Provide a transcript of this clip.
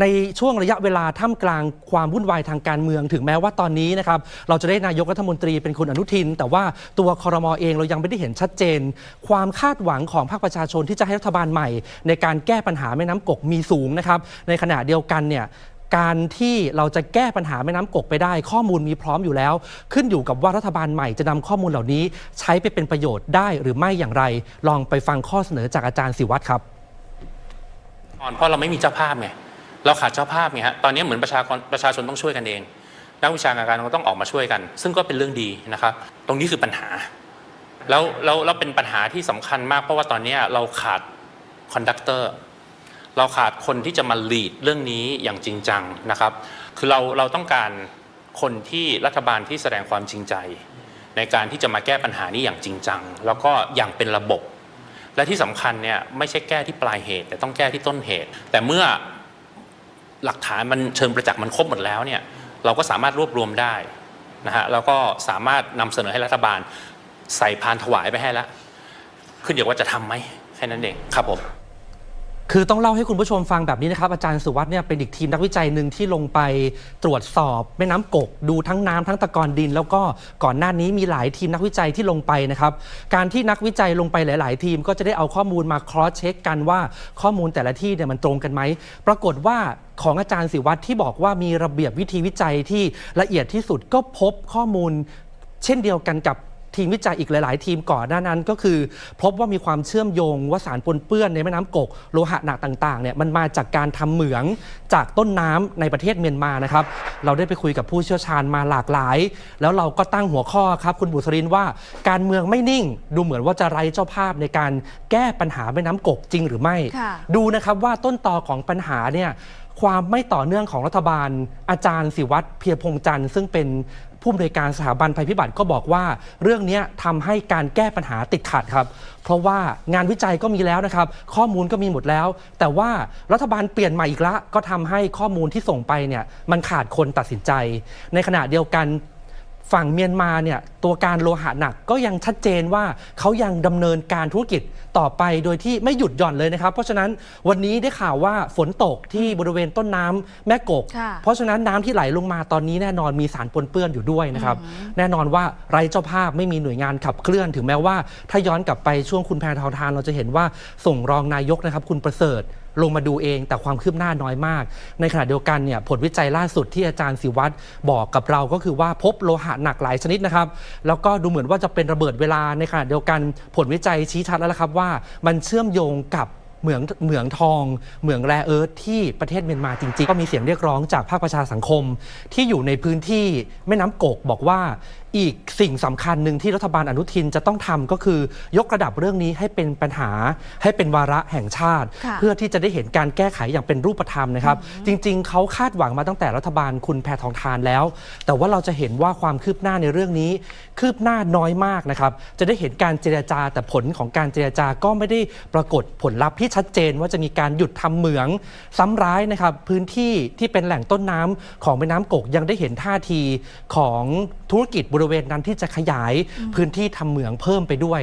ในช่วงระยะเวลาท่ามกลางความวุ่นวายทางการเมือง ถึงแม้ว่าตอนนี้นะครับเราจะได้นายกรัฐมนตรีเป็นคุณอนุทิน แต่ว่าตัวคอรมอเองเรายังไม่ได้เห็นชัดเจน ความคาดหวังของภาคประชาชนที่จะให้รัฐบาลใหม่ ในการแก้ปัญหาแม่น้ำกกมีสูงนะครับในขณะเดียวกันเนี่ยการที่เราจะแก้ปัญหาแม่น้ำกกไปได้ ข้อมูลมีพร้อมอยู่แล้ว ขึ้นอยู่กับว่ารัฐบาลใหม่จะนำข้อมูลเหล่านี้ ใช้ไปเป็นประโยชน์ได้หรือไม่อย่างไร ลองไปฟังข้อเสนอจากอาจารย์สิวัตรครับก่อนเพราะเราไม่มีเจ้าภาพไง เราขาดเจ้าภาพไงฮะตอนนี้เหมือนประชากรประชาชนต้องช่วยกันเอง นักวิชาการก็ต้องออกมาช่วยกัน ซึ่งก็เป็นเรื่องดีนะครับ ตรงนี้คือปัญหา แล้วแล้วแล้วเป็นปัญหาที่สำคัญมากเพราะว่าตอนนี้เราขาดคอนดักเตอร์เราขาดคนที่จะมาลีดเรื่องนี้อย่างจริงจังนะครับ คือเราเราต้องการคนที่รัฐบาลที่แสดงความจริงใจ ในการที่จะมาแก้ปัญหานี้อย่างจริงจัง แล้วก็อย่างเป็นระบบ และที่สำคัญเนี่ยไม่ใช่แก้ที่ปลายเหตุ แต่ต้องแก้ที่ต้นเหตุ แต่เมื่อ หลักฐานมันเชิงประจักษ์มันครบหมดแล้วเนี่ยเราก็สามารถรวบรวมได้นะฮะแล้วก็สามารถนำเสนอให้รัฐบาลใส่พานถวายไปให้แล้วขึ้นอยู่ว่าจะทำไหมแค่นั้นเองครับผม คือต้องเล่าให้คุณผู้ชมฟังแบบนี้นะครับอาจารย์สุวัสด์เนี่ยเป็นอีกทีมนักวิจัยหนึ่งที่ลงไปตรวจสอบแม่น้ำกก ดูทั้งน้ำทั้งตะกอนดิน แล้วก็ก่อนหน้านี้มีหลายทีมนักวิจัยที่ลงไปนะครับการที่นักวิจัยลงไปหลาย ๆ ทีมก็จะได้เอาข้อมูลมาครอสเช็คกันว่าข้อมูลแต่ละที่เนี่ยมันตรงกันไหมปรากฏว่าของอาจารย์สิวัตรที่บอกว่ามีระเบียบวิธีวิจัยที่ละเอียดที่สุดก็พบข้อมูล เช่นเดียวกันกับ ทีมวิจัยอีกหลาย ๆ ทีมก่อนหน้านั้นก็คือ พบว่ามีความเชื่อมโยงว่าสารปนเปื้อนในแม่น้ำกกโลหะหนักต่างๆเนี่ยมันมาจากการทำเหมืองจากต้นน้ำในประเทศเมียนมานะครับ เราได้ไปคุยกับผู้เชี่ยวชาญมาหลากหลาย แล้วเราก็ตั้งหัวข้อครับ คุณบุษรินทร์ว่าการเมืองไม่นิ่ง ดูเหมือนว่าจะไร้เจ้าภาพในการแก้ปัญหาแม่น้ำกกจริงหรือไม่ค่ะดูนะครับว่าต้นตอของปัญหาเนี่ยความไม่ต่อเนื่องของรัฐบาล อาจารย์สิวัตรเพียรพงษ์จันทร์ซึ่งเป็น ผู้อำนวยการสถาบันภัยพิบัติก็บอกว่า เรื่องนี้ทำให้การแก้ปัญหาติดขัดครับ เพราะว่างานวิจัยก็มีแล้วนะครับ ข้อมูลก็มีหมดแล้ว แต่ว่ารัฐบาลเปลี่ยนใหม่อีกละ ก็ทำให้ข้อมูลที่ส่งไปเนี่ยมันขาดคนตัดสินใจ ในขณะเดียวกัน ฝั่งเมียนมาเนี่ยตัวการโลหะหนักก็ยังชัดเจนว่าเขายังดำเนินการธุรกิจต่อไปโดยที่ไม่หยุดหย่อนเลยนะครับ เพราะฉะนั้นวันนี้ได้ข่าวว่าฝนตกที่บริเวณต้นน้ำแม่กกค่ะเพราะฉะนั้นน้ำที่ไหลลงมาตอนนี้แน่นอนมีสารปนเปื้อนอยู่ด้วยนะครับ แน่นอนว่าไร้เจ้าภาพไม่มีหน่วยงานขับเคลื่อนถึงแม้ว่า ถ้าย้อนกลับไปช่วงคุณแพทองทานเราจะเห็นว่าส่งรองนายกนะครับคุณประเสริฐลงมาดูเองแต่ความคืบหน้าน้อยมาก ในขณะเดียวกันเนี่ยผลวิจัยล่าสุดที่อาจารย์ศิวัตรบอกกับเราก็คือว่าพบโลหะหนักหลายชนิดนะครับ แล้วก็ดูเหมือนว่าจะเป็นระเบิดเวลาในขณะเดียวกัน ผลวิจัยชี้ชัดแล้วละครับว่า มันเชื่อมโยงกับเหมืองเหมืองทอง เหมืองแร่เอิร์ธที่ประเทศเมียนมาจริงๆ ก็มีเสียงเรียกร้องจากภาคประชาสังคม ที่อยู่ในพื้นที่แม่น้ำกกบอกว่าอีกสิ่งสำคัญหนึ่งที่รัฐบาลอนุทินจะต้องทำก็คือยกระดับเรื่องนี้ให้เป็นปัญหาให้เป็นวาระแห่งชาติค่ะเพื่อที่จะได้เห็นการแก้ไขอย่างเป็นรูปธรรมนะครับ จริง ๆ เขาคาดหวังมาตั้งแต่รัฐบาลคุณแพทองทานแล้ว แต่ว่าเราจะเห็นว่าความคืบหน้าในเรื่องนี้ คืบหน้าน้อยมากนะครับ จะได้เห็นการเจรจาแต่ผลของการเจรจาก็ไม่ได้ปรากฏผลลัพธ์ที่ชัดเจนว่าจะมีการหยุดทำเหมืองซ้ำร้ายนะครับ พื้นที่ที่เป็นแหล่งต้นน้ำของแม่น้ำกกยังได้เห็นท่าทีของธุรกิจบริเวณนั้นที่จะขยายพื้นที่ทำเหมืองเพิ่มไปด้วย